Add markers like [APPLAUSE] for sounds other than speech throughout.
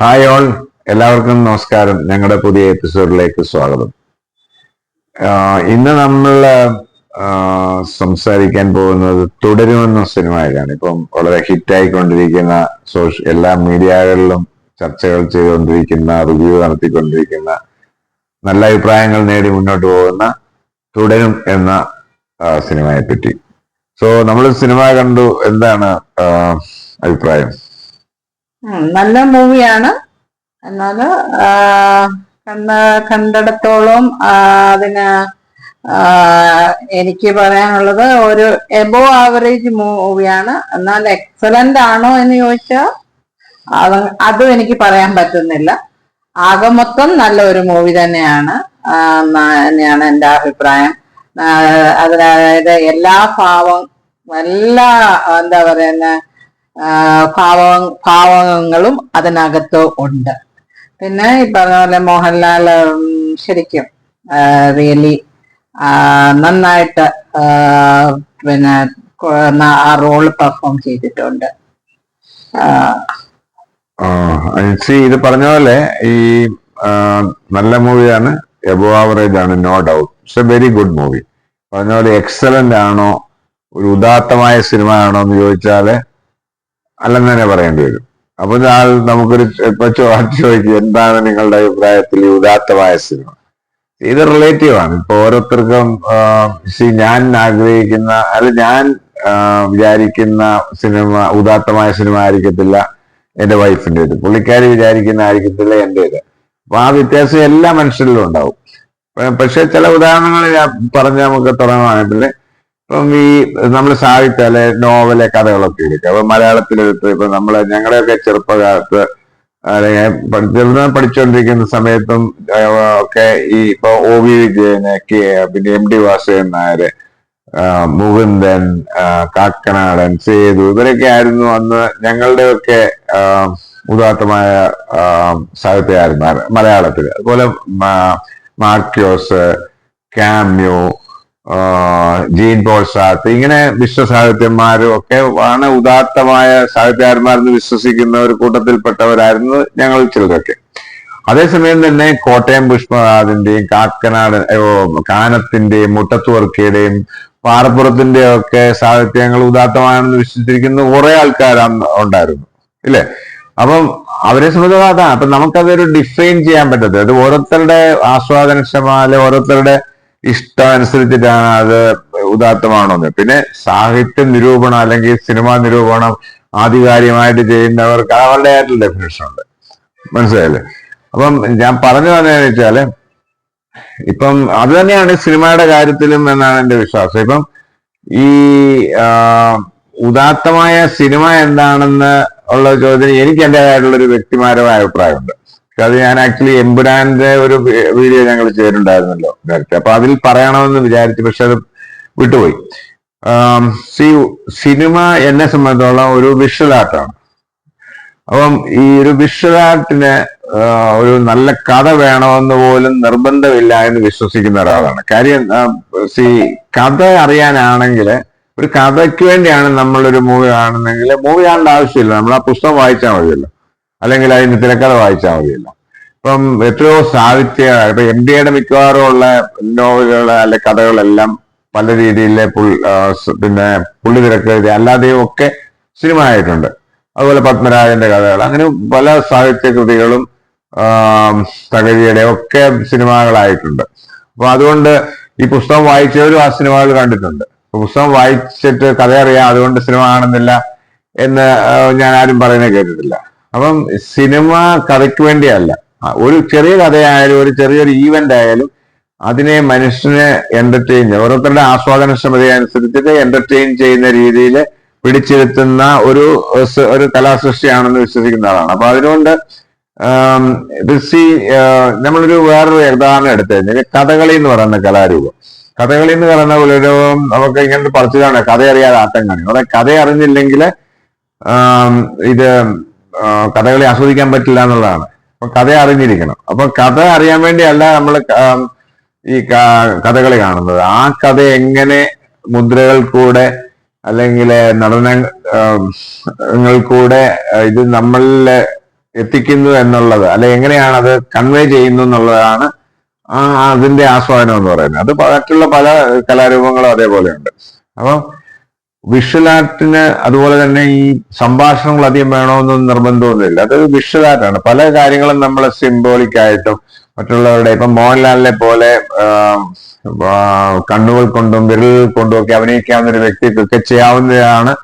Hi all എല്ലാവർക്കും നമസ്കാരം. ഞങ്ങളുടെ പുതിയ എപ്പിസോഡിലേക്ക് സ്വാഗതം. ഇന്ന് നമ്മൾ സംസാരിക്കാൻ പോകുന്നത് തുടരുമെന്ന സിനിമയിലാണ്. ഇപ്പം വളരെ ഹിറ്റായിക്കൊണ്ടിരിക്കുന്ന സോഷ്യ എല്ലാ മീഡിയകളിലും ചർച്ചകൾ ചെയ്തുകൊണ്ടിരിക്കുന്ന റിവ്യൂ നടത്തിക്കൊണ്ടിരിക്കുന്ന നല്ല അഭിപ്രായങ്ങൾ നേടി മുന്നോട്ട് പോകുന്ന തുടരും എന്ന സിനിമയെ പറ്റി സോ നമ്മൾ സിനിമ കണ്ടു. എന്താണ് അഭിപ്രായം? നല്ല മൂവിയാണ്. എന്നാൽ കണ്ട കണ്ടിടത്തോളം അതിന് എനിക്ക് പറയാനുള്ളത് ഒരു എബോ ആവറേജ് മൂവിയാണ്. എന്നാൽ എക്സലന്റ് ആണോ എന്ന് ചോദിച്ചാൽ അത് അതും എനിക്ക് പറയാൻ പറ്റുന്നില്ല. ആകെ മൊത്തം നല്ല ഒരു മൂവി തന്നെയാണ്. തന്നെയാണ് എന്റെ അഭിപ്രായം. അതായത് എല്ലാ ഭാവം എല്ലാ എന്താ പറയുന്ന ഭാവ ഭാവങ്ങളും അതിനകത്ത് ഉണ്ട്. പിന്നെ ഈ പറഞ്ഞ പോലെ മോഹൻലാൽ ശരിക്കും റിയലി നന്നായിട്ട് പിന്നെ ആ റോൾ പെർഫോം ചെയ്തിട്ടുണ്ട്. ഇത് പറഞ്ഞ പോലെ ഈ നല്ല മൂവിയാണ് എബോ ആവറേജ് ആണ് no doubt it's a very good movie പറഞ്ഞ പോലെ എക്സലന്റ് ആണോ ഒരു ഉദാത്തമായ സിനിമ ആണോ എന്ന് ചോദിച്ചാൽ അല്ലെന്ന് തന്നെ പറയേണ്ടി വരും. അപ്പൊ ഞാൻ നമുക്കൊരു ചോദിക്കും എന്താണ് നിങ്ങളുടെ അഭിപ്രായത്തിൽ ഈ ഉദാത്തമായ സിനിമ? ഇത് റിലേറ്റീവ് ആണ്. ഇപ്പൊ ഓരോരുത്തർക്കും ഞാൻ ആഗ്രഹിക്കുന്ന അല്ല ഞാൻ വിചാരിക്കുന്ന സിനിമ ഉദാത്തമായ സിനിമ ആയിരിക്കത്തില്ല എന്റെ വൈഫിന്റെ ഇത്. പുള്ളിക്കാരി വിചാരിക്കുന്ന ആയിരിക്കത്തില്ല എന്റെ ഇത്. അപ്പൊ ആ വ്യത്യാസം എല്ലാ മനുഷ്യരിലും ഉണ്ടാവും. പക്ഷെ ചില ഉദാഹരണങ്ങൾ ഞാൻ പറഞ്ഞ് നമുക്ക് തുടങ്ങുകയാണെങ്കിൽ ഇപ്പം ഈ നമ്മൾ സാഹിത്യ അല്ലെ നോവൽ കഥകളൊക്കെ എടുക്കുക അപ്പൊ മലയാളത്തിലെടുത്ത് ഇപ്പൊ നമ്മളെ ഞങ്ങളുടെയൊക്കെ ചെറുപ്പകാലത്ത് അല്ലെങ്കിൽ പഠിച്ചിരുന്ന പഠിച്ചുകൊണ്ടിരിക്കുന്ന സമയത്തും ഒക്കെ ഈ ഇപ്പൊ ഒ വി വിജയന് കെ പിന്നെ എം ഡി വാസുദേവൻ നായര് ആ, മുകുന്ദൻ കാക്കനാടൻ സേതു ഇവരൊക്കെ ആയിരുന്നു അന്ന് ഞങ്ങളുടെയൊക്കെ ഉദാത്തമായ സാഹിത്യകാരന്മാർ മലയാളത്തിൽ അതുപോലെ മാർക്യോസ് കാമ്യോ ആ, ജീൻ പോൾ സാത്ത് ഇങ്ങനെ വിശ്വ സാഹിത്യന്മാരും ഒക്കെ ആണ് ഉദാത്തമായ സാഹിത്യകാരന്മാരെന്ന് വിശ്വസിക്കുന്ന ഒരു കൂട്ടത്തിൽപ്പെട്ടവരായിരുന്നു ഞങ്ങൾ ചിലരൊക്കെ. അതേസമയം തന്നെ കോട്ടയം പുഷ്പനാഥിന്റെയും കാക്കനാട് കാനത്തിന്റെയും മുട്ടത്തുവർക്കിയുടെയും പാറപ്പുറത്തിന്റെയും ഒക്കെ സാഹിത്യങ്ങൾ ഉദാത്തമാണെന്ന് വിശ്വസിച്ചിരിക്കുന്ന കുറെ ആൾക്കാരാണ് ഉണ്ടായിരുന്നു. ഇല്ലേ? അപ്പം അവരെ സംബന്ധിച്ചതാണ് അപ്പൊ നമുക്കതൊരു ഡിഫൈൻ ചെയ്യാൻ പറ്റത്തില്ല. അത് ഓരോരുത്തരുടെ ആസ്വാദനക്ഷമ അല്ലെ ഓരോരുത്തരുടെ ഇഷ്ടം അനുസരിച്ചിട്ടാണ് അത് ഉദാത്തമാണോന്ന് പിന്നെ സാഹിത്യ നിരൂപണം അല്ലെങ്കിൽ സിനിമാ നിരൂപണം ആധികാരികമായിട്ട് ചെയ്യുന്നവർക്ക് അവരുടെ അവരുടേതായിട്ടുള്ള ഡെഫിനേഷൻ ഉണ്ട്. മനസ്സിലായില്ലേ? അപ്പം ഞാൻ പറഞ്ഞു വന്നതെന്ന് വെച്ചാൽ ഇപ്പം അത് തന്നെയാണ് സിനിമയുടെ കാര്യത്തിലും എന്നാണ് എന്റെ വിശ്വാസം. ഇപ്പം ഈ ഉദാത്തമായ സിനിമ എന്താണെന്ന് ഉള്ള ചോദ്യത്തിന് എനിക്ക് എന്റെതായിട്ടുള്ള ഒരു വ്യക്തിപരമായ അഭിപ്രായമുണ്ട്. അത് ഞാൻ ആക്ച്വലി എംബുരാന്റെ ഒരു വീഡിയോ ഞങ്ങൾ ചെയ്തിട്ടുണ്ടായിരുന്നല്ലോ നേരത്തെ. അപ്പൊ അതിൽ പറയണമെന്ന് വിചാരിച്ചു പക്ഷെ അത് വിട്ടുപോയി. സിനിമ എന്നെ സംബന്ധിച്ചോളം ഒരു വിഷ്വൽ ആർട്ടാണ് അപ്പം ഈ ഒരു വിഷ്വൽ ആർട്ടിന് ഒരു നല്ല കഥ വേണമെന്ന് പോലും നിർബന്ധമില്ല എന്ന് വിശ്വസിക്കുന്ന ഒരാളാണ്. കാര്യം സി കഥ അറിയാനാണെങ്കിൽ ഒരു കഥയ്ക്ക് വേണ്ടിയാണ് നമ്മളൊരു മൂവി കാണുന്നെങ്കിൽ മൂവി കാണേണ്ട ആവശ്യമില്ല. നമ്മൾ ആ പുസ്തകം വായിച്ചാൽ മതിയല്ലോ. അല്ലെങ്കിൽ അതിന് തിരക്കഥ വായിച്ചാൽ മതിയല്ലോ. ഇപ്പം എത്രയോ സാഹിത്യ ഇപ്പൊ എം ഡിയുടെ മിക്കവാറും ഉള്ള നോവലുകൾ അല്ലെ കഥകളെല്ലാം പല രീതിയിലെ പിന്നെ പുള്ളി തിരക്ക് എഴുതി അല്ലാതെയും ഒക്കെ സിനിമ ആയിട്ടുണ്ട്. അതുപോലെ പത്മരാജന്റെ കഥകൾ അങ്ങനെ പല സാഹിത്യ കൃതികളും തകഴിയുടെ ഒക്കെ സിനിമകളായിട്ടുണ്ട്. അപ്പൊ അതുകൊണ്ട് ഈ പുസ്തകം വായിച്ചവരും ആ സിനിമകൾ കണ്ടിട്ടുണ്ട്. പുസ്തകം വായിച്ചിട്ട് കഥ അറിയാം അതുകൊണ്ട് സിനിമ കാണുന്നില്ല എന്ന് ഞാൻ ആരും പറയുന്നത് കേട്ടിട്ടില്ല. അപ്പം സിനിമ കഥയ്ക്ക് വേണ്ടിയല്ല. ഒരു ചെറിയ കഥയായാലും ഒരു ചെറിയൊരു ഈവന്റ് ആയാലും അതിനെ മനുഷ്യനെ എന്റർടൈൻ ഓരോരുത്തരുടെ ഓരോരുത്തരുടെ ആസ്വാദനക്ഷമത അനുസരിച്ചിട്ട് എന്റർടൈൻ ചെയ്യുന്ന രീതിയിൽ പിടിച്ചിരുത്തുന്ന ഒരു ഒരു കലാസൃഷ്ടിയാണെന്ന് വിശ്വസിക്കുന്ന ആളാണ്. അപ്പൊ അതുകൊണ്ട് ആം, ഇത് സി ആ, നമ്മളൊരു വേറൊരു ഉദാഹരണം എടുത്തു കഴിഞ്ഞാൽ കഥകളി എന്ന് പറയുന്ന കലാരൂപം. കഥകളി എന്ന് പറയുന്ന ഒരു നമുക്ക് ഇങ്ങനെ പറിച്ചതാണ് കഥ അറിയാതെ ആട്ടം കാണി അവിടെ കഥ അറിഞ്ഞില്ലെങ്കിൽ ഇത് കഥകളി ആസ്വദിക്കാൻ പറ്റില്ല എന്നുള്ളതാണ്. അപ്പൊ കഥ അറിഞ്ഞിരിക്കണം. അപ്പൊ കഥ അറിയാൻ വേണ്ടിയല്ല നമ്മൾ ഈ കഥകളി കാണുന്നത്. ആ കഥ എങ്ങനെ മുദ്രകൾ കൂടെ അല്ലെങ്കിൽ നടനങ്ങൾ കൂടെ ഇത് നമ്മളിൽ എത്തിക്കുന്നു എന്നുള്ളത് അല്ലെ എങ്ങനെയാണ് അത് കൺവേ ചെയ്യുന്നു എന്നുള്ളതാണ് ആ അതിന്റെ ആസ്വാദനം എന്ന് പറയുന്നത്. അത് മറ്റുള്ള പല കലാരൂപങ്ങളും അതേപോലെ ഉണ്ട് അപ്പം വിഷ്വൽ ആർട്ടിന് അതുപോലെ തന്നെ ഈ സംഭാഷണങ്ങൾ അധികം വേണമെന്നൊന്നും നിർബന്ധമൊന്നുമില്ല. അതൊരു വിഷ്വൽ ആർട്ടാണ് പല കാര്യങ്ങളും നമ്മൾ സിംബോളിക് ആയിട്ടും മറ്റുള്ളവരുടെ ഇപ്പൊ മോഹൻലാലിനെ പോലെ കണ്ണുകൾ കൊണ്ടും വിരൽ കൊണ്ടും ഒക്കെ അഭിനയിക്കാവുന്ന ഒരു വ്യക്തിക്കൊക്കെ ചെയ്യാവുന്നതാണ്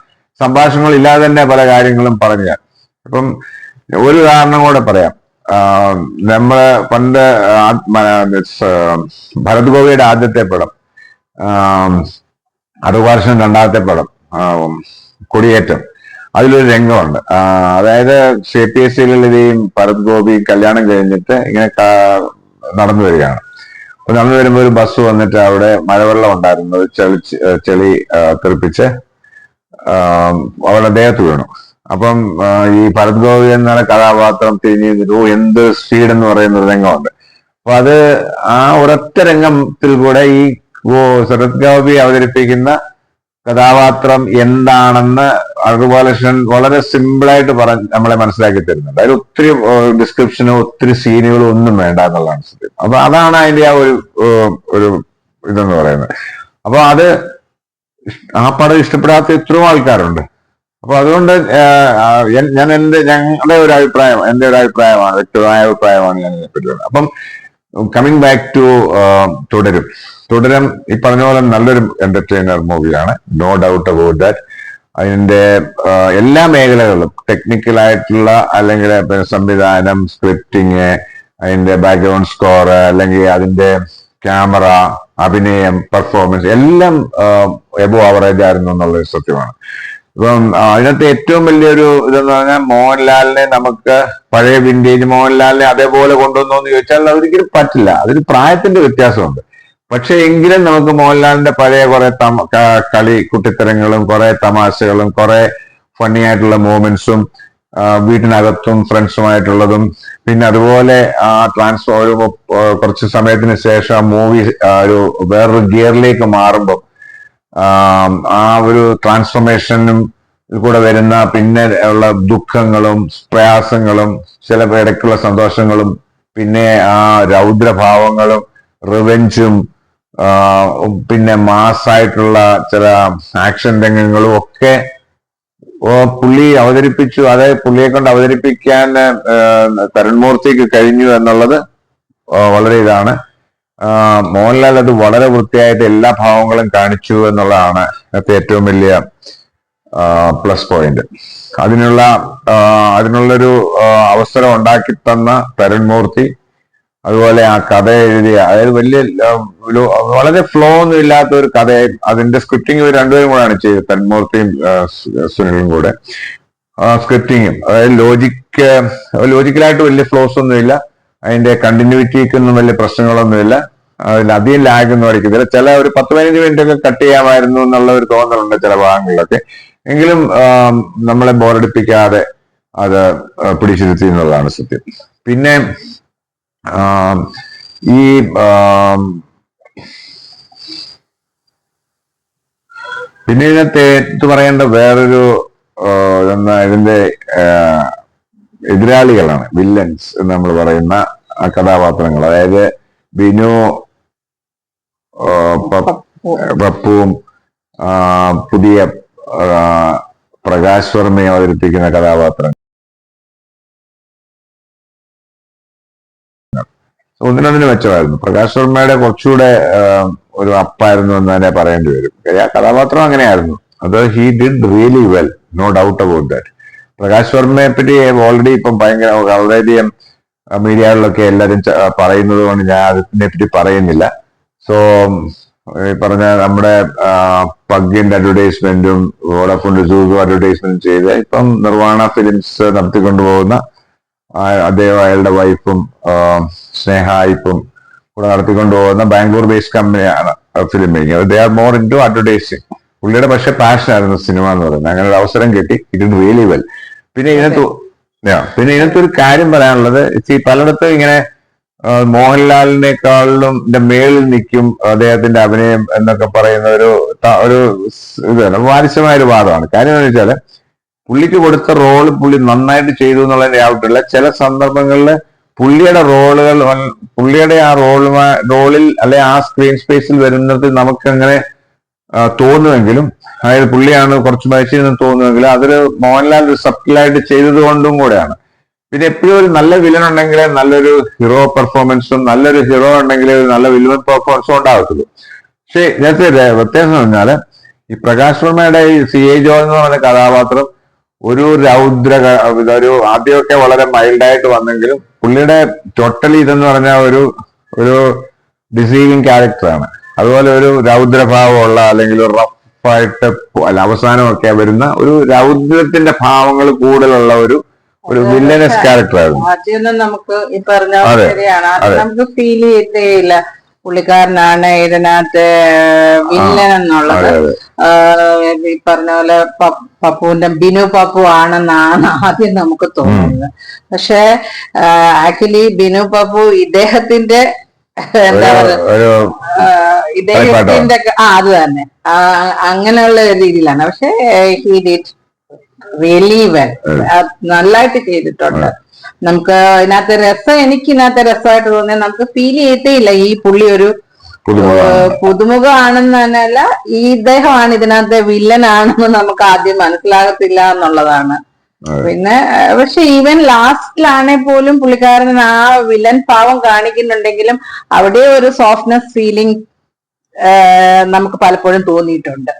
സംഭാഷണങ്ങൾ ഇല്ലാതെ തന്നെ പല കാര്യങ്ങളും പറഞ്ഞ അപ്പം ഒരു ഉദാഹരണം കൂടെ പറയാം. നമ്മൾ പണ്ട് ഭരത് ഗോപിയുടെ ആദ്യത്തെ പടം അറുവർഷം രണ്ടാമത്തെ പടം കൊടിയേറ്റം. അതിലൊരു രംഗമുണ്ട്. അതായത് സി പി എസ് സിയിലുള്ളവരെയും ഭരത് ഗോപി കല്യാണം കഴിഞ്ഞിട്ട് ഇങ്ങനെ നടന്നു വരികയാണ്. അപ്പൊ നടന്നു വരുമ്പോൾ ഒരു ബസ് വന്നിട്ട് അവിടെ മഴവെള്ളം ഉണ്ടായിരുന്നു. ചെളി ചെളി തെറിപ്പിച്ച് അവരുടെ ദേഹത്ത് വീണു. അപ്പം ഈ ഭരത് ഗോപി എന്ന കഥാപാത്രം തിരിഞ്ഞു എന്ത് സ്പീഡ് എന്ന് പറയുന്ന ഒരു രംഗമുണ്ട്. അപ്പൊ അത് ആ ഒരൊറ്റ രംഗത്തിൽ കൂടെ ഈ ഓ ശരത് ഗോപി അവതരിപ്പിക്കുന്ന കഥാപാത്രം എന്താണെന്ന് അറുബാലകൃഷ്ണൻ വളരെ സിമ്പിളായിട്ട് പറഞ്ഞ് നമ്മളെ മനസ്സിലാക്കി തരുന്നുണ്ട്. അതിൽ ഒത്തിരി ഡിസ്ക്രിപ്ഷനോ ഒത്തിരി സീനുകളോ ഒന്നും വേണ്ട എന്നുള്ളതാണ് സത്യം. അപ്പൊ അതാണ് അതിന്റെ ആ ഒരു ഒരു ഇതെന്ന് പറയുന്നത്. അപ്പൊ അത് ആ പടം ഇഷ്ടപ്പെടാത്ത എത്രയോ ആൾക്കാരുണ്ട്. അപ്പൊ അതുകൊണ്ട് ഞാൻ എന്റെ ഞങ്ങളുടെ ഒരു അഭിപ്രായം എന്റെ ഒരു അഭിപ്രായമാണ് വ്യക്തമായ അഭിപ്രായമാണ് ഞാൻ ഇതിനെപ്പറ്റി അപ്പം കമ്മിങ് ബാക്ക് ടു തുടരും. തുടരും. ഈ പറഞ്ഞ പോലെ നല്ലൊരു എന്റർടൈനർ മൂവിയാണ് നോ ഡൗട്ട് അബൌട്ട് ദാറ്റ് അതിന്റെ എല്ലാ മേഖലകളിലും ടെക്നിക്കൽ ആയിട്ടുള്ള അല്ലെങ്കിൽ സംവിധാനം സ്ക്രിപ്റ്റിങ് അതിന്റെ ബാക്ക്ഗ്രൗണ്ട് സ്കോർ അല്ലെങ്കിൽ അതിന്റെ ക്യാമറ അഭിനയം പെർഫോമൻസ് എല്ലാം എബോ ആവറേജ് ആയിരുന്നു എന്നുള്ള സത്യമാണ്. ഇപ്പം അതിനകത്ത് ഏറ്റവും വലിയൊരു ഇതെന്ന് പറഞ്ഞാൽ മോഹൻലാലിനെ നമുക്ക് പഴയ വിന്റേജ് മോഹൻലാലിനെ അതേപോലെ കൊണ്ടുവന്നോ എന്ന് ചോദിച്ചാൽ അതൊരിക്കലും പറ്റില്ല. അതിന് പ്രായത്തിന്റെ വ്യത്യാസമുണ്ട്. പക്ഷെ എങ്കിലും നമുക്ക് മോഹൻലാലിന്റെ പഴയ കുറെ കളി കുട്ടിത്തരങ്ങളും കുറെ തമാശകളും കുറെ ഫണ്ണി ആയിട്ടുള്ള മൂമെന്റ്സും വീട്ടിനകത്തും ഫ്രണ്ട്സുമായിട്ടുള്ളതും പിന്നെ അതുപോലെ ആ ട്രാൻസ്ഫർ ഒരു കുറച്ച് സമയത്തിന് ശേഷം മൂവി ഒരു വേറൊരു ഗിയറിലേക്ക് മാറുമ്പോൾ ആ ഒരു ട്രാൻസ്ഫോർമേഷനും കൂടെ വരുന്ന പിന്നെ ഉള്ള ദുഃഖങ്ങളും പ്രയാസങ്ങളും ചില ഇടയ്ക്കുള്ള സന്തോഷങ്ങളും പിന്നെ ആ രൗദ്രഭാവങ്ങളും റിവെഞ്ചും ആ, പിന്നെ മാസായിട്ടുള്ള ചില ആക്ഷൻ രംഗങ്ങളും ഒക്കെ പുള്ളി അവതരിപ്പിച്ചു. അതെ പുള്ളിയെ കൊണ്ട് അവതരിപ്പിക്കാൻ തരൺമൂർത്തിക്ക് കഴിഞ്ഞു എന്നുള്ളത് വളരെ ഇതാണ്. മോഹൻലാൽ അത് വളരെ വൃത്തിയായിട്ട് എല്ലാ ഭാവങ്ങളും കാണിച്ചു എന്നുള്ളതാണ് അതിനകത്ത് ഏറ്റവും വലിയ പ്ലസ് പോയിന്റ്. അതിനുള്ള അതിനുള്ളൊരു അവസരം ഉണ്ടാക്കി തന്ന തരുൺമൂർത്തി അതുപോലെ ആ കഥ എഴുതിയ അതായത് വലിയ വളരെ ഫ്ലോ ഒന്നും ഇല്ലാത്ത ഒരു കഥ അതിന്റെ സ്ക്രിപ്റ്റിംഗ് രണ്ടുപേരും കൂടെയാണ് ചെയ്തത് തന്മൂർത്തിയും സുനിലും കൂടെ. സ്ക്രിപ്റ്റിങ്ങും അതായത് ലോജിക്ക് ലോജിക്കലായിട്ട് വലിയ ഫ്ലോസ് ഒന്നുമില്ല അതിന്റെ കണ്ടിന്യൂറ്റിക്കൊന്നും വലിയ പ്രശ്നങ്ങളൊന്നുമില്ല അതിൽ അധികം ലാഗ് ഒന്നും അടിക്കുന്നില്ല ചില ഒരു പത്ത് പതിനഞ്ച് മിനിറ്റ് ഒക്കെ കട്ട് ചെയ്യാമായിരുന്നു എന്നുള്ള ഒരു തോന്നലുണ്ട് ചില ഭാഗങ്ങളിലൊക്കെ. എങ്കിലും നമ്മളെ ബോറടിപ്പിക്കാതെ അത് പിടിച്ചിരുത്തി എന്നുള്ളതാണ് സത്യം. പിന്നെ ഈ പിന്നെ ഇതിനകത്ത് എടുത്തു പറയേണ്ട വേറൊരു ഇതിന്റെ എതിരാളികളാണ് വില്ലൻസ് എന്ന് നമ്മൾ പറയുന്ന കഥാപാത്രങ്ങൾ. അതായത് ബിനു പപ്പുവും പുതിയ പ്രകാശ് വർമ്മയെ അവതരിപ്പിക്കുന്ന കഥാപാത്രം ഒന്നിനൊന്നിന് മെച്ചമായിരുന്നു. പ്രകാശ് വർമ്മയുടെ കുറച്ചുകൂടെ ഒരു അപ്പായിരുന്നു എന്ന് തന്നെ പറയേണ്ടി വരും. ആ കഥാപാത്രം അങ്ങനെയായിരുന്നു. അത് he did really well no doubt about that Prakash വർമ്മയെ പറ്റി ഓൾറെഡി ഇപ്പം ഭയങ്കര വളരെയധികം മീഡിയകളിലൊക്കെ എല്ലാവരും പറയുന്നത് കൊണ്ട് ഞാൻ അതിനെ പറ്റി പറയുന്നില്ല. സോ ഈ പറഞ്ഞ നമ്മുടെ പഗ്ഗിന്റെ അഡ്വർടൈസ്മെന്റും അഡ്വർടൈസ്മെന്റും ചെയ്ത് ഇപ്പം നിർവാണ ഫിലിംസ് നടത്തിക്കൊണ്ടുപോകുന്ന അദ്ദേഹം അയാളുടെ വൈഫും സ്നേഹായിപ്പും കൂടെ നടത്തിക്കൊണ്ട് പോകുന്ന ബാംഗ്ലൂർ ബേസ്ഡ് കമ്പനിയാണ് film making they are more into to advertising പുള്ളിയുടെ പക്ഷെ പാഷൻ ആയിരുന്നു സിനിമ എന്ന് പറയുന്നത്. അങ്ങനെ ഒരു അവസരം കിട്ടി. ഇറ്റ് റിയലി വെൽ പിന്നെ ഇതിനകത്ത് പിന്നെ ഇതിനകത്ത് ഒരു കാര്യം പറയാനുള്ളത്. ഈ പലയിടത്തും ഇങ്ങനെ മോഹൻലാലിനേക്കാളിലും ഇതിന്റെ മേളിൽ നിൽക്കും അദ്ദേഹത്തിന്റെ അഭിനയം എന്നൊക്കെ പറയുന്ന ഒരു ഒരു ഇതാണ്. ബാലിശമായ ഒരു വാദമാണ്. കാര്യം എന്ന് വെച്ചാൽ പുള്ളിക്ക് കൊടുത്ത റോൾ പുള്ളി നന്നായിട്ട് ചെയ്തു എന്നുള്ളതിന്റെ ആവട്ടില്ല ചില സന്ദർഭങ്ങളിൽ പുള്ളിയുടെ റോളുകൾ പുള്ളിയുടെ ആ റോൾ റോളിൽ അല്ലെ ആ സ്ക്രീൻ സ്പേസിൽ വരുന്നത് നമുക്ക് അങ്ങനെ ആ, തോന്നുമെങ്കിലും അതായത് പുള്ളിയാണ് കുറച്ച് മരിച്ചിരുന്ന് തോന്നുമെങ്കിലും അതൊരു മോഹൻലാൽ ഒരു സബ്റ്റിലായിട്ട് ചെയ്തത് കൊണ്ടും കൂടെയാണ്. പിന്നെ എപ്പോഴും ഒരു നല്ല വില്ലൻ ഉണ്ടെങ്കിൽ നല്ലൊരു ഹീറോ പെർഫോമൻസും നല്ലൊരു ഹീറോ ഉണ്ടെങ്കിൽ ഒരു നല്ല വില്ലൻ പെർഫോമൻസും ഉണ്ടാകത്തുള്ളൂ പക്ഷേ ഇതിനകത്ത് വ്യത്യാസം പറഞ്ഞാൽ ഈ പ്രകാശ് വർമ്മയുടെ ഈ സി എ ജോ എന്ന് പറഞ്ഞ കഥാപാത്രം ഒരു രൗദ്ര ഒരു ആദ്യമൊക്കെ വളരെ മൈൽഡായിട്ട് വന്നെങ്കിലും പുള്ളിയുടെ ടോട്ടലി ഇതെന്ന് പറഞ്ഞ ഒരു ഒരു ഡിസീവിങ് ക്യാരക്ടറാണ് അതുപോലെ ഒരു രൗദ്രഭാവമുള്ള അല്ലെങ്കിൽ ഒരു റഫായിട്ട് അല്ല അവസാനമൊക്കെ വരുന്ന ഒരു രൗദ്രത്തിന്റെ ഭാവങ്ങൾ കൂടുതലുള്ള ഒരു ഒരു വില്ലനസ് ക്യാരക്ടറായിരുന്നു ആദ്യമൊന്നും നമുക്ക് ഈ പറഞ്ഞ. നമുക്ക് ഫീൽ ചെയ്തേയില്ല പുള്ളിക്കാരനാണ് ഇതിനകത്ത് വില്ലൻ എന്നുള്ളത്. ഈ പറഞ്ഞ പോലെ പപ്പുവിന്റെ ബിനു പപ്പു ആണെന്നാണ് [LAUGHS] ആദ്യം നമുക്ക് തോന്നുന്നത്. പക്ഷെ ആക്ച്വലി ബിനു പപ്പു ഇദ്ദേഹത്തിന്റെ എന്താ ഒരു- പറയുക ഇദ്ദേഹത്തിന്റെ ആ അത് തന്നെ. അങ്ങനെയുള്ള രീതിയിലാണ്. പക്ഷെ ഹി ഡിഡ് റിയലി വെൽ നല്ലതായിട്ട് ചെയ്തിട്ടുണ്ട്. നമുക്ക് ഇതിനകത്ത് രസം എനിക്ക് ഇതിനകത്ത് രസമായിട്ട് തോന്നിയത് നമുക്ക് ഫീൽ ചെയ്തേ ഇല്ല ഈ പുള്ളി ഒരു പുതുമുഖമാണെന്ന് തന്നെയല്ല ഈ ഇദ്ദേഹമാണ് ഇതിനകത്ത് വില്ലനാണെന്ന് നമുക്ക് ആദ്യം മനസ്സിലാകത്തില്ല എന്നുള്ളതാണ്. പിന്നെ പക്ഷെ ഈവൻ ലാസ്റ്റിലാണെ പോലും പുള്ളിക്കാരൻ ആ വില്ലൻ ഭാവം കാണിക്കുന്നുണ്ടെങ്കിലും അവിടെ ഒരു സോഫ്റ്റ്നെസ് ഫീലിംഗ് നമുക്ക് പലപ്പോഴും തോന്നിയിട്ടുണ്ട്.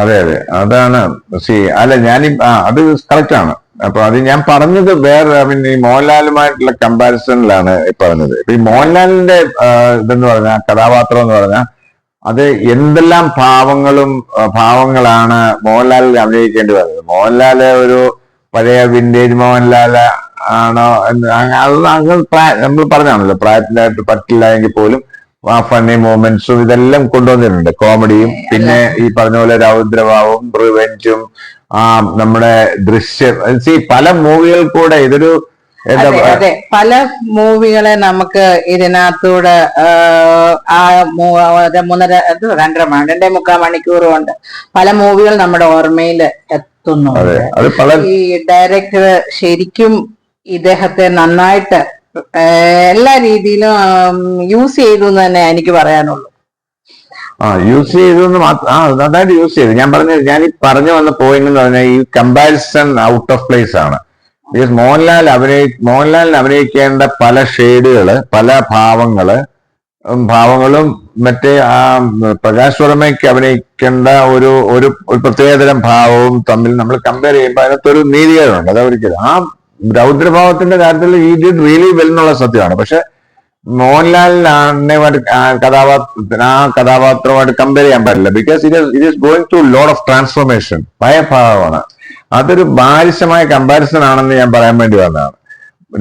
അതെ അതെ. അതാണ് അല്ല ഞാൻ ആ അത് കറക്റ്റ് ആണ്. അപ്പൊ അത് ഞാൻ പറഞ്ഞത് വേറെ ഐ മീൻ ഈ മോഹൻലാലുമായിട്ടുള്ള കമ്പാരിസണിലാണ് പറഞ്ഞത്. ഇപ്പൊ ഈ മോഹൻലാലിന്റെ ഇതെന്ന് പറഞ്ഞാൽ കഥാപാത്രം എന്ന് പറഞ്ഞാൽ അത് എന്തെല്ലാം ഭാവങ്ങളും ഭാവങ്ങളാണ് മോഹൻലാലിൽ അഭിനയിക്കേണ്ടി വരുന്നത്. മോഹൻലാൽ ഒരു പഴയ വിന്റേജ് മോഹൻലാൽ ആണോ അത് അങ്ങ് പ്രായ- നമ്മൾ പറഞ്ഞാണല്ലോ പ്രായത്തിലായിട്ട് പറ്റില്ല എങ്കിൽ പോലും ആ ഫണ്ണി മൂമെന്റ്സും ഇതെല്ലാം കൊണ്ടുവന്നിട്ടുണ്ട്. കോമഡിയും പിന്നെ ഈ പറഞ്ഞ പോലെ രൗദ്രഭാവവും റിവെഞ്ചും ആ നമ്മുടെ ദൃശ്യം. സി പല മൂവികൾ കൂടെ ഇതൊരു അതെ പല മൂവികളെ നമുക്ക് ഇതിനകത്തൂടെ ആ മൂന്നര രണ്ടര മണി രണ്ടേ മുക്കാൽ മണിക്കൂറും ഉണ്ട് പല മൂവികൾ നമ്മുടെ ഓർമ്മയിൽ എത്തുന്നു അതെ അത് പല ഈ ഡയറക്ടർ ശരിക്കും ഇദ്ദേഹത്തെ നന്നായിട്ട് എല്ലാ രീതിയിലും യൂസ് ചെയ്തു എന്ന് തന്നെ എനിക്ക് പറയാനുള്ളൂ. ആ യൂസ് ചെയ്തെന്ന് മാത്രം ആ നന്നായിട്ട് യൂസ് ചെയ്തു. ഞാൻ പറഞ്ഞ ഞാൻ ഈ പറഞ്ഞു വന്ന പോയിന്റ് എന്ന് പറഞ്ഞാൽ ഈ കമ്പാരിസൺ ഔട്ട് ഓഫ് പ്ലേസ് ആണ്. ബിക്കോസ് മോഹൻലാൽ അഭിനയി മോഹൻലാലിന് അഭിനയിക്കേണ്ട പല ഷെയ്ഡുകൾ പല ഭാവങ്ങൾ ഭാവങ്ങളും മറ്റേ ആ പ്രകാശ് വർമ്മയ്ക്ക് അഭിനയിക്കേണ്ട ഒരു ഒരു പ്രത്യേകതരം ഭാവവും തമ്മിൽ നമ്മൾ കമ്പയർ ചെയ്യുമ്പോൾ അതിനകത്തൊരു നീതികേടുണ്ട്. അത് ഒരിക്കലും. ആ രൗദ്രഭാവത്തിന്റെ കാര്യത്തിൽ ഈ ഡിഡ് റിയലി വെൽ എന്നുള്ള സത്യമാണ്. പക്ഷെ മോഹൻലാലിനെ കഥാപാത്ര ആ കഥാപാത്രമായിട്ട് കമ്പയർ ചെയ്യാൻ പറ്റില്ല. Because it it is going to load of transformation ഭയഭാവമാണ് അതൊരു ബാലിശമായ കമ്പാരിസൺ ആണെന്ന് ഞാൻ പറയാൻ വേണ്ടി വന്നതാണ്.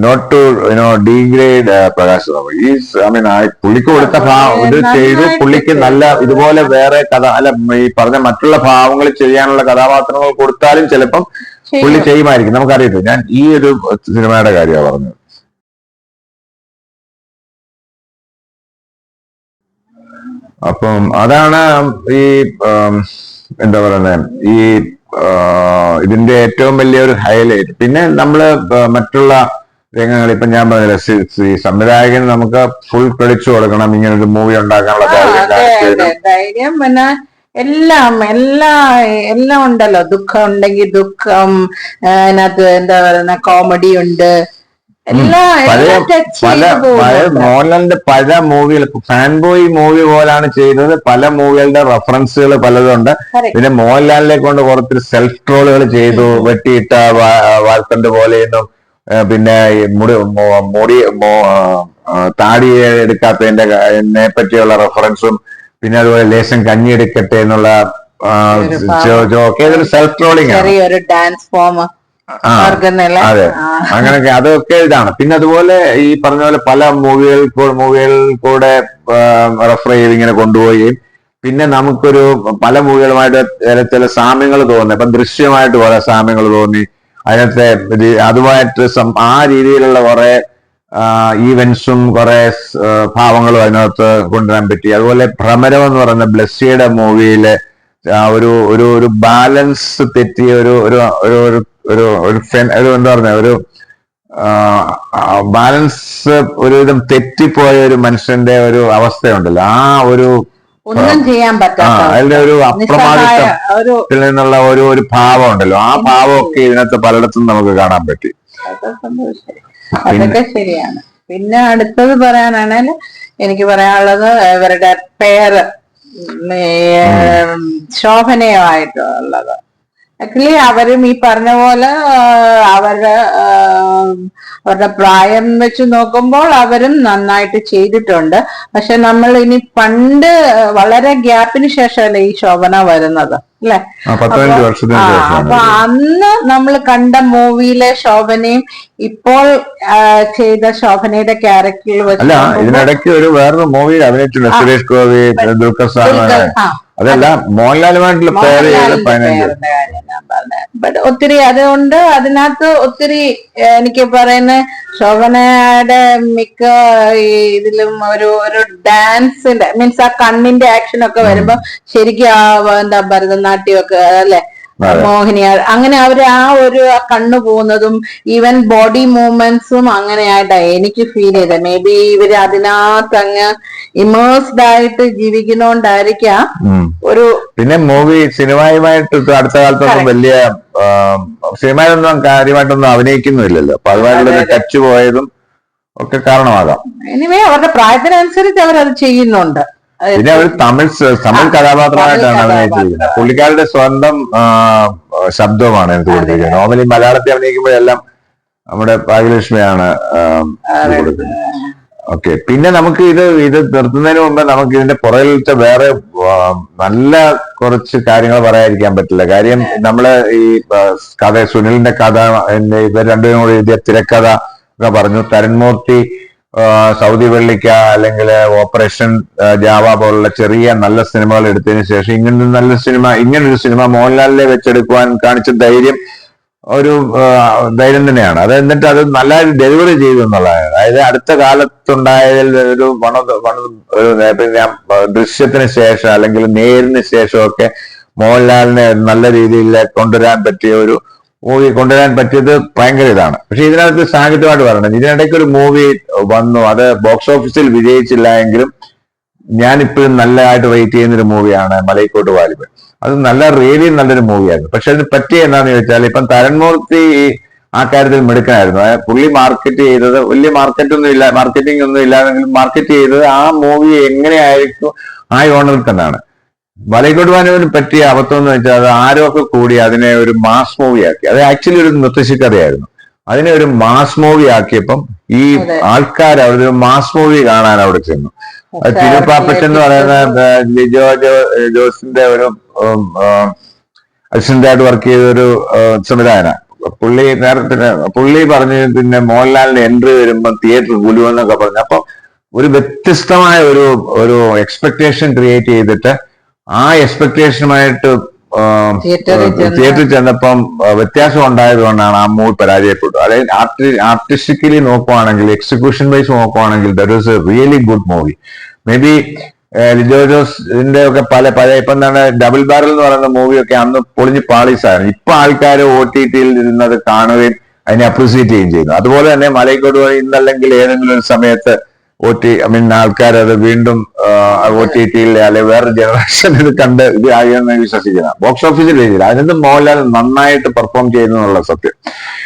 Not to you know degrade Prakash Rao is I mean പുള്ളിക്ക് കൊടുത്ത ഭാവം ഇത് ചെയ്ത് പുള്ളിക്ക് നല്ല ഇതുപോലെ വേറെ കഥ അല്ല ഈ പറഞ്ഞ മറ്റുള്ള ഭാവങ്ങൾ ചെയ്യാനുള്ള കഥാപാത്രങ്ങൾ കൊടുത്താലും ചിലപ്പം പുള്ളി ചെയ്യുമായിരിക്കും. നമുക്കറിയത്തില്ല. ഞാൻ ഈ ഒരു സിനിമയുടെ കാര്യമാണ് പറഞ്ഞത്. അപ്പം അതാണ് ഈ എന്താ പറയുന്നത് ഈ ഇതിന്റെ ഏറ്റവും വലിയ ഒരു ഹൈലൈറ്റ് പിന്നെ നമ്മൾ മറ്റുള്ള രംഗങ്ങൾ ഇപ്പൊ ഞാൻ പറഞ്ഞില്ല സി- സി- സംവിധായകൻ നമുക്ക് ഫുൾ ക്രെഡിറ്റ്സ് കൊടുക്കണം ഇങ്ങനെ ഒരു മൂവി ഉണ്ടാക്കാനുള്ള ധൈര്യം പിന്നെ എല്ലാം എല്ലാ എല്ലാം ഉണ്ടല്ലോ. ദുഃഖം ഉണ്ടെങ്കിൽ ദുഃഖം അതിനകത്ത് എന്താ പറയുന്ന കോമഡി ഉണ്ട്. പഴയ പല പഴയ മോഹൻലാലിന്റെ പല മൂവികൾ ഫാൻ ബോയ് മൂവി പോലാണ് ചെയ്യുന്നത്. പല മൂവികളുടെ റെഫറൻസുകൾ പലതുണ്ട് ഉണ്ട്. പിന്നെ മോഹൻലാലിനെ കൊണ്ട് കുറച്ച് സെൽഫ് ട്രോളുകൾ ചെയ്തു. വെട്ടിയിട്ട വാൽത്തണ്ട് പോലെയെന്നും പിന്നെ മുടി മുടി താടി എടുക്കാത്തതിന്റെ പറ്റിയുള്ള റെഫറൻസും പിന്നെ അതുപോലെ ലേശം കഞ്ഞി എടുക്കട്ടെ എന്നുള്ള സെൽഫ് ട്രോളിംഗ് ആണ്. ചെറിയൊരു ഡാൻസ് ഫോം അതെ. അങ്ങനെയൊക്കെ അതൊക്കെ ഇതാണ്. പിന്നെ അതുപോലെ ഈ പറഞ്ഞ പോലെ പല മൂവികൾ മൂവികളിൽ കൂടെ റെഫർ ചെയ്ത് ഇങ്ങനെ കൊണ്ടുപോവുകയും പിന്നെ നമുക്കൊരു പല മൂവികളുമായിട്ട് ചില ചില സാമ്യങ്ങൾ തോന്നി. ഇപ്പം ദൃശ്യമായിട്ട് കുറെ സാമ്യങ്ങൾ തോന്നി. അതിനകത്തെ അതുമായിട്ട് ആ രീതിയിലുള്ള കുറെ ഈവൻസും കുറെ ഭാവങ്ങളും അതിനകത്ത് കൊണ്ടുവരാൻ പറ്റി. അതുപോലെ ഭ്രമരം എന്ന് പറയുന്ന ബ്ലസ്സിയുടെ മൂവിയിലെ ഒരു ഒരു ഒരു ബാലൻസ് തെറ്റിയ ഒരു ഒരു ഒരു ഒരു ഒരു ഫെൻ- ഒരു എന്താ പറഞ്ഞ ഒരു ബാലൻസ് ഒരുവിധം തെറ്റിപ്പോയ ഒരു മനുഷ്യന്റെ ഒരു അവസ്ഥയുണ്ടല്ലോ. ആ ഒരു ഒന്നും ചെയ്യാൻ പറ്റാത്ത അതിന്റെ ഒരു അപ്രമാദിത്വത്തിൽ നിന്നുള്ള ഒരു ഒരു ഭാവം ഉണ്ടല്ലോ ആ ഭാവമൊക്കെ ഇതിനകത്ത് പലയിടത്തും നമുക്ക് കാണാൻ പറ്റി. അതൊക്കെ ശരിയാണ്. പിന്നെ അടുത്തത് പറയാനാണെങ്കിൽ എനിക്ക് പറയാനുള്ളത് ഇവരുടെ പേര് ശോഭനയുമായിട്ടുള്ളത്. ആക്ച്വലി അവരും ഈ പറഞ്ഞ പോലെ അവരുടെ അവരുടെ പ്രായം വെച്ച് നോക്കുമ്പോൾ അവരും നന്നായിട്ട് ചെയ്തിട്ടുണ്ട്. പക്ഷെ നമ്മൾ ഇനി പണ്ട് വളരെ ഗ്യാപ്പിന് ശേഷമല്ലേ ഈ ശോഭന വരുന്നത് അല്ലെ? അപ്പൊ അന്ന് നമ്മൾ കണ്ട മൂവിയിലെ ശോഭനയും ഇപ്പോൾ ചെയ്ത ശോഭനയുടെ ക്യാരക്ടറിൽ വെച്ച് ഇതിനിടയ്ക്ക് ഒരു വേറൊരു മൂവി അഭിനയിച്ചിട്ടുണ്ട്. സുരേഷ് ഗോപി ദുൽഖർ അതല്ല മോഹൻലാലുമായിട്ടുള്ള പേര്. But ഒത്തിരി അതുകൊണ്ട് അതിനകത്ത് ഒത്തിരി എനിക്ക് പറയുന്ന ശോഭനയുടെ മിക്ക ഇതിലും ഒരു ഒരു ഡാൻസിന്റെ മീൻസ് ആ കണ്ണിന്റെ ആക്ഷൻ ഒക്കെ വരുമ്പോ ശരിക്കും ആ എന്താ ഭരതനാട്യം ഒക്കെ അല്ലെ. മോഹിനിയാർ അങ്ങനെ അവർ ആ ഒരു കണ്ണു പോകുന്നതും ഈവൻ ബോഡി മൂവ്മെന്റ്സും അങ്ങനെയായിട്ടാ എനിക്ക് ഫീൽ ചെയ്തത്. മേ ബി ഇവർ അതിനകത്ത് അങ്ങ് ഇമേഴ്സ്ഡ് ആയിട്ട് ജീവിക്കുന്നോണ്ടായിരിക്കാം ഒരു പിന്നെ മൂവി സിനിമയുമായിട്ട് അടുത്ത കാലത്തൊന്നും വലിയ സിനിമയിലൊന്നും കാര്യമായിട്ടൊന്നും അഭിനയിക്കുന്നില്ലല്ലോ. അപ്പൊ അതുമായിട്ടുള്ള ടച്ച് പോയതും ഒക്കെ കാരണമാകാം. എനിവേ അവരുടെ പ്രായത്തിനനുസരിച്ച് അവരത് ചെയ്യുന്നുണ്ട്. പിന്നെ അവർ തമിഴ് തമിഴ് കഥാപാത്രമായിട്ടാണ് അഭിനയിച്ചിരിക്കുന്നത്. പുള്ളിക്കാരുടെ സ്വന്തം ശബ്ദവുമാണ് ശബ്ദമാണ് എനിക്ക് കൊടുത്തിരിക്കുന്നത് നോർമലി മലയാളത്തിൽ അഭിനയിക്കുമ്പോഴെല്ലാം നമ്മുടെ ഭാഗ്യലക്ഷ്മിയാണ് കൊടുക്കുന്നത്. ഓക്കെ. പിന്നെ നമുക്ക് ഇത് ഇത് നിർത്തുന്നതിന് മുമ്പ് നമുക്ക് ഇതിന്റെ പുറകിലത്തെ വേറെ നല്ല കുറച്ച് കാര്യങ്ങൾ പറയാതിരിക്കാൻ പറ്റില്ല. കാര്യം നമ്മൾ ഈ കഥ സുനിലിന്റെ കഥ ഇവർ രണ്ടുപേരും കൂടി എഴുതിയ തിരക്കഥ ഒക്കെ പറഞ്ഞു. തരൺമൂർത്തി സൗദി വെള്ളിക്ക അല്ലെങ്കിൽ ഓപ്പറേഷൻ ജാവ പോലുള്ള ചെറിയ നല്ല സിനിമകൾ എടുത്തതിന് ശേഷം ഇങ്ങനെ നല്ല സിനിമ ഇങ്ങനൊരു സിനിമ മോഹൻലാലിനെ വെച്ചെടുക്കുവാൻ കാണിച്ച ധൈര്യം ഒരു ധൈര്യം തന്നെയാണ്. അത് എന്നിട്ട് അത് നല്ല ഡെലിവറി ചെയ്തു എന്നുള്ളതാണ്. അതായത് അടുത്ത കാലത്തുണ്ടായതിൽ ഒരു വൺ ഓഫ് വൺ ദൃശ്യത്തിന് ശേഷം അല്ലെങ്കിൽ നേരിന് ശേഷമൊക്കെ മോഹൻലാലിനെ നല്ല രീതിയിൽ കൊണ്ടുവരാൻ പറ്റിയ ഒരു മൂവി കൊണ്ടുവരാൻ പറ്റിയത് ഭയങ്കര ഇതാണ്. പക്ഷെ ഇതിനകത്ത് സാഹിത്യമായിട്ട് പറയണം. ഇതിനിടയ്ക്ക് ഒരു മൂവി വന്നു. അത് ബോക്സ് ഓഫീസിൽ വിജയിച്ചില്ല എങ്കിലും ഞാൻ ഇപ്പോഴും നല്ലതായിട്ട് റേറ്റ് ചെയ്യുന്ന ഒരു മൂവിയാണ് മലയിക്കോട്ട് വാലിബൻ അത് നല്ല റിയലി നല്ലൊരു മൂവിയായിരുന്നു പക്ഷെ അതിന് പറ്റിയ എന്താന്ന് ചോദിച്ചാൽ ഇപ്പം തരൺമൂർത്തി ആ കാര്യത്തിൽ മിടുക്കനായിരുന്നു. പുള്ളി മാർക്കറ്റ് ചെയ്തത് വലിയ മാർക്കറ്റ് ഒന്നും ഇല്ല മാർക്കറ്റിംഗ് ഒന്നും ഇല്ലാതെങ്കിലും മാർക്കറ്റ് ചെയ്തത് ആ മൂവി എങ്ങനെയായിരിക്കും ആ ഓണറിൽ തന്നെയാണ്. മലൈക്കോട്ട് വാലിബന് പറ്റിയ അബദ്ധം എന്ന് വെച്ചാൽ അത് ആരൊക്കെ കൂടി അതിനെ ഒരു മാസ് മൂവി ആക്കി. അത് ആക്ച്വലി ഒരു കഥയായിരുന്നു. അതിനെ ഒരു മാസ് മൂവി ആക്കിയപ്പം ഈ ആൾക്കാർ ആൾക്കാർ ഒരു മാസ് മൂവി കാണാൻ അവിടെ ചെന്നു. തിരുപ്പാപ്പറ്റ് എന്ന് പറയുന്ന ലിജോ ജോ- ജോസിന്റെ ഒരു അസിസ്റ്റന്റായിട്ട് വർക്ക് ചെയ്ത ഒരു സംവിധായന പുള്ളി നേരത്തെ പുള്ളി പറഞ്ഞു പിന്നെ മോഹൻലാലിന്റെ എൻട്രി വരുമ്പോൾ തിയേറ്റർ കൂലുവെന്നൊക്കെ പറഞ്ഞു. അപ്പൊ ഒരു വ്യത്യസ്തമായ ഒരു ഒരു എക്സ്പെക്ടേഷൻ ക്രിയേറ്റ് ചെയ്തിട്ട് ആ എക്സ്പെക്ടേഷനുമായിട്ട് തിയേറ്ററിൽ ചെന്ന് തിയേറ്ററിൽ ചെന്നപ്പം വ്യത്യാസം ഉണ്ടായത് കൊണ്ടാണ് ആ മൂവി പരാജയപ്പെട്ടു അതായത് ആർട്ടി ആർട്ടിസ്റ്റിക്കലി നോക്കുവാണെങ്കിൽ എക്സിക്യൂഷൻ വൈസ് നോക്കുവാണെങ്കിൽ that is a really good movie may be Lijo ജോസിന്റെ ഒക്കെ പല പല ഇപ്പം എന്താണ് ഡബിൾ ബാരൽ എന്ന് പറയുന്ന മൂവിയൊക്കെ അന്ന് പൊളിഞ്ഞ് പാളീസായിരുന്നു. ഇപ്പൊ ആൾക്കാർ ഒ ടി ടിയിൽ ഇരുന്നത് കാണുകയും അതിനെ അപ്രിസിയേറ്റ് ചെയ്യുകയും ചെയ്യുന്നു. അതുപോലെ തന്നെ മലൈക്കോട് വഴി ഇന്നല്ലെങ്കിൽ ഏതെങ്കിലും ഒരു സമയത്ത് ഒ ടി ഐ മീൻ ആൾക്കാർ അത് വീണ്ടും ഒ ടി ടിയിൽ അല്ലെങ്കിൽ വേറെ ജനറേഷൻ ഇത് കണ്ട് ഇത് ആയെന്ന് വിശ്വസിക്കുന്ന. ബോക്സ് ഓഫീസിൽ രീതിയിൽ അതിനകത്ത് മോഹൻലാൽ നന്നായിട്ട് പെർഫോം ചെയ്യുന്നു എന്നുള്ള സത്യം.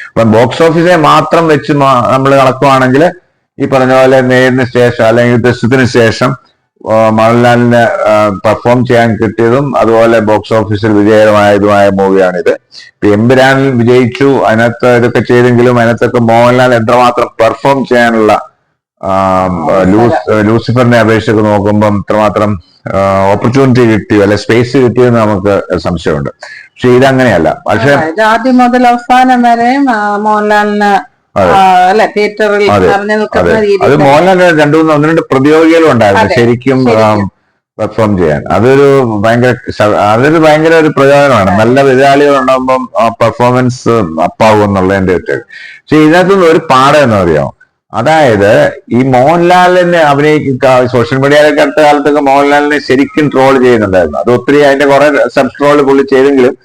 അപ്പം ബോക്സ് ഓഫീസിനെ മാത്രം വെച്ച് നമ്മൾ നടക്കുവാണെങ്കിൽ ഈ പറഞ്ഞ പോലെ നേരിന് ശേഷം അല്ലെങ്കിൽ ദൃശ്യത്തിന് ശേഷം മോഹൻലാലിന് പെർഫോം ചെയ്യാൻ കിട്ടിയതും അതുപോലെ ബോക്സ് ഓഫീസിൽ വിജയകരമായതുമായ മൂവിയാണിത് എമ്പുരാനിൽ വിജയിച്ചു. അതിനകത്ത് ഇതൊക്കെ ചെയ്തെങ്കിലും അതിനകത്തൊക്കെ മോഹൻലാൽ എത്രമാത്രം പെർഫോം ചെയ്യാനുള്ള ലൂസിഫറിനെ അപേക്ഷിച്ചൊക്കെ നോക്കുമ്പോൾ ഇത്രമാത്രം ഓപ്പർച്യൂണിറ്റി കിട്ടിയോ അല്ലെ സ്പേസ് കിട്ടിയോ എന്ന് നമുക്ക് സംശയമുണ്ട്. പക്ഷെ ഇതങ്ങനെയല്ല. പക്ഷെ ആദ്യം മുതൽ അവസാനം വരെ മോഹൻലാലിന് അതെ. അല്ലെ തിയേറ്ററിൽ മോഹൻലാലിന് മോഹൻലാൽ രണ്ടു മൂന്ന് ഒന്ന് രണ്ട് പ്രതിയോഗികളും ഉണ്ടായിരുന്നു. ശരിക്കും. പെർഫോം ചെയ്യാൻ. അതൊരു ഭയങ്കര അതൊരു ഭയങ്കര ഒരു പ്രചോദനമാണ്. നല്ല എതിരാളികൾ ഉണ്ടാകുമ്പോൾ പെർഫോമൻസ് അപ്പാവും എന്നുള്ളതിന്റെ പക്ഷെ ഇതിനകത്തുനിന്ന് ഒരു പാഠം എന്ന് അറിയാമോ അതായത് ഈ മോഹൻലാലിനെ അഭിനയിക്ക സോഷ്യൽ മീഡിയയിലൊക്കെ അടുത്ത കാലത്തൊക്കെ മോഹൻലാലിനെ ശരിക്കും ട്രോൾ ചെയ്യുന്നുണ്ടായിരുന്നു. അത് ഒത്തിരി അതിന്റെ കുറെ സബ് ട്രോൾ പുള്ളി ചെയ്തെങ്കിലും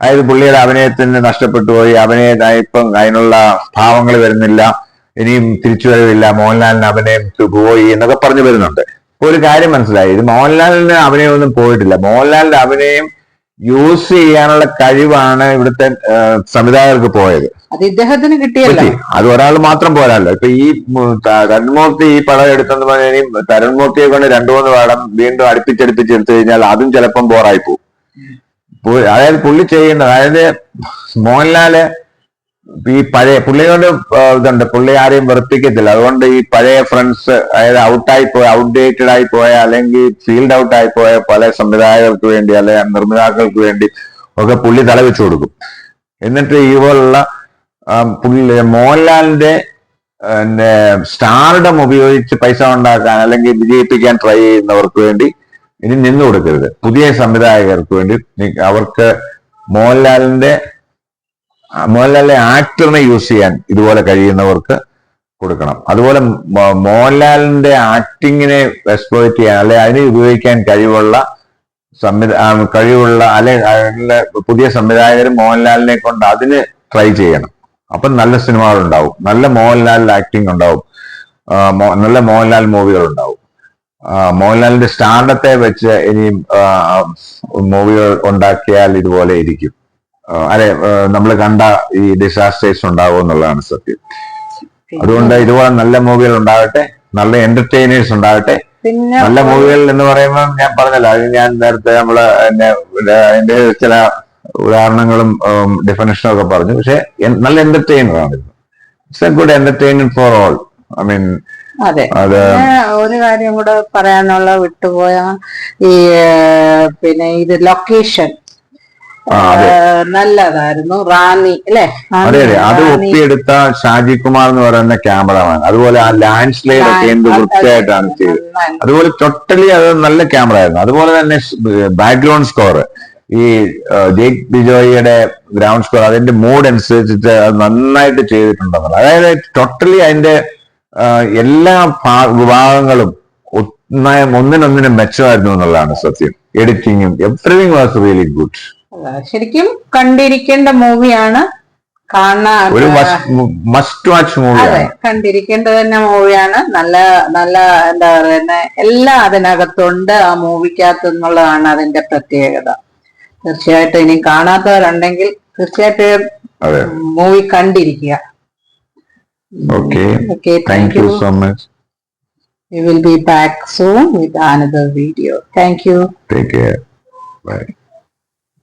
അതായത് പുള്ളിയുടെ അഭിനയത്തിന് നഷ്ടപ്പെട്ടു പോയി. അഭിനയ ഇപ്പം അതിനുള്ള ഭാവങ്ങൾ വരുന്നില്ല. ഇനിയും തിരിച്ചു വരവില്ല. മോഹൻലാലിന് അഭിനയം പോയി എന്നൊക്കെ പറഞ്ഞു വരുന്നുണ്ട്. ഒരു കാര്യം മനസ്സിലായി. ഇത് മോഹൻലാലിന് അഭിനയമൊന്നും പോയിട്ടില്ല. മോഹൻലാലിന്റെ അഭിനയം യൂസ് ചെയ്യാനുള്ള കഴിവാണ് ഇവിടുത്തെ സംവിധായകർക്ക് പോയത്. അത് ഇദ്ദേഹത്തിന് കിട്ടിയല്ലോ. അത് ഒരാൾ മാത്രം പോരാല്ലോ. ഇപ്പൊ ഈ തരൺമൂർത്തി ഈ പടം എടുത്തെന്ന് പറഞ്ഞാൽ തരുൺമൂർത്തിയെ കൊണ്ട് രണ്ടു മൂന്ന് പടം വീണ്ടും അടുപ്പിച്ചടുപ്പിച്ച് എടുത്തു കഴിഞ്ഞാൽ അതും ചിലപ്പം ബോറായി പോകും. അതായത് പുള്ളി ചെയ്യുന്നത് അതായത് മോഹൻലാൽ ഈ പഴയ പുള്ളിയോട് ഇതുണ്ട്. പുള്ളി ആരെയും വെറുപ്പിക്കത്തില്ല. അതുകൊണ്ട് ഈ പഴയ ഫ്രണ്ട്സ് അതായത് ഔട്ടായി പോയ ഔട്ട്ഡേറ്റഡ് ആയി പോയ അല്ലെങ്കിൽ ഫീൽഡ് ഔട്ട് ആയി പോയ പല സംവിധായകർക്ക് വേണ്ടി അല്ലെ നിർമ്മിതാക്കൾക്ക് വേണ്ടി ഒക്കെ പുള്ളി തലവെച്ചു കൊടുക്കും. എന്നിട്ട് ഈ പോലുള്ള ആ, പുള്ളി മോഹൻലാലിന്റെ പിന്നെ സ്റ്റാർഡം ഉപയോഗിച്ച് പൈസ ഉണ്ടാക്കാൻ അല്ലെങ്കിൽ വിജയിപ്പിക്കാൻ ട്രൈ ചെയ്യുന്നവർക്ക് വേണ്ടി ഇനി നിന്നു കൊടുക്കരുത്. പുതിയ സംവിധായകർക്ക് വേണ്ടി. അവർക്ക് മോഹൻലാലിന്റെ ആ, മോഹൻലാലിന്റെ ആക്ടറിനെ യൂസ് ചെയ്യാൻ ഇതുപോലെ കഴിയുന്നവർക്ക് കൊടുക്കണം. അതുപോലെ മോഹൻലാലിന്റെ ആക്ടിങ്ങിനെ എക്സ്പ്ലോയിറ്റ് ചെയ്യാൻ അല്ലെ അതിനെ ഉപയോഗിക്കാൻ കഴിവുള്ള സംവിധാ കഴിവുള്ള അല്ലെ പുതിയ സംവിധായകർ മോഹൻലാലിനെ കൊണ്ട് അതിന് ട്രൈ ചെയ്യണം. അപ്പം നല്ല സിനിമകൾ ഉണ്ടാവും നല്ല മോഹൻലാൽ ആക്ടിങ് ഉണ്ടാവും. നല്ല മോഹൻലാൽ മൂവികൾ ഉണ്ടാവും മോഹൻലാലിന്റെ സ്റ്റാർഡത്തെ വെച്ച് ഇനിയും മൂവികൾ ഉണ്ടാക്കിയാൽ ഇതുപോലെ ഇരിക്കും. അല്ലെ നമ്മൾ കണ്ട ഈ ഡിസാസ്റ്റേഴ്സ് ഉണ്ടാവും എന്നുള്ളതാണ് സത്യം. അതുകൊണ്ട് ഇതുപോലെ നല്ല മൂവികൾ ഉണ്ടാവട്ടെ നല്ല എന്റർടൈനേഴ്സ് ഉണ്ടാവട്ടെ. നല്ല മൂവികൾ എന്ന് പറയുമ്പോൾ ഞാൻ പറഞ്ഞല്ലോ അത് ഞാൻ നേരത്തെ നമ്മൾ എന്റെ അതിന്റെ ചില ഉദാഹരണങ്ങളും ഡെഫിനേഷനും ഒക്കെ പറഞ്ഞു. പക്ഷെ നല്ല എന്റർടൈനർ ആണ് it's a good entertainment for all I mean അതെ. ഒരു കാര്യം കൂടെ പറയാനുള്ള വിട്ടുപോയ ഈ പിന്നെ ഇത് ലൊക്കേഷൻ. നല്ലതായിരുന്നു. റാന്നി അല്ലെ? അതെ അതെ. അത് ഒപ്പിയെടുത്ത ഷാജി കുമാർ എന്ന് പറയുന്ന ക്യാമറമാൻ അതുപോലെ ആ ലാൻഡ് സ്ലൈഡ് ഒക്കെ എന്ത് വൃത്തിയായിട്ടാണ് ചെയ്തത്. അതുപോലെ ടോട്ടലി അത് നല്ല ക്യാമറ ആയിരുന്നു. അതുപോലെ തന്നെ ബാക്ക്ഗ്രൗണ്ട് സ്കോർ ഈ ജേക്ക് ബിജോയിയുടെ ഗ്രൗണ്ട് സ്കോർ അതിന്റെ മൂഡ് അനുസരിച്ചിട്ട് അത് നന്നായിട്ട് ചെയ്തിട്ടുണ്ടെന്നുള്ളത്. അതായത് ടോട്ടലി അതിന്റെ എല്ലാ വിഭാഗങ്ങളും ഒന്നായ ഒന്നിനൊന്നിനും മെച്ചമായിരുന്നു എന്നുള്ളതാണ് സത്യം. എഡിറ്റിങ്ങും എവറിങ് വാസ് റിയലി ഗുഡ് ശരിക്കും കണ്ടിരിക്കേണ്ട മൂവിയാണ് കാണാൻ ഒരു മസ്റ്റ് വാച്ച് മൂവിയാണ് കണ്ടിരിക്കേണ്ട തന്നെ മൂവിയാണ്. നല്ല നല്ല എന്താ പറയുന്ന എല്ലാം അതിനകത്തുണ്ട്. ആ മൂവിക്കകത്ത് എന്നുള്ളതാണ് അതിന്റെ പ്രത്യേകത. തീർച്ചയായിട്ടും ഇനി കാണാത്തവരുണ്ടെങ്കിൽ തീർച്ചയായിട്ടും movie കണ്ടിരിക്കുക. Okay okay thank you so much We will be back soon with another video. Thank you. Take care bye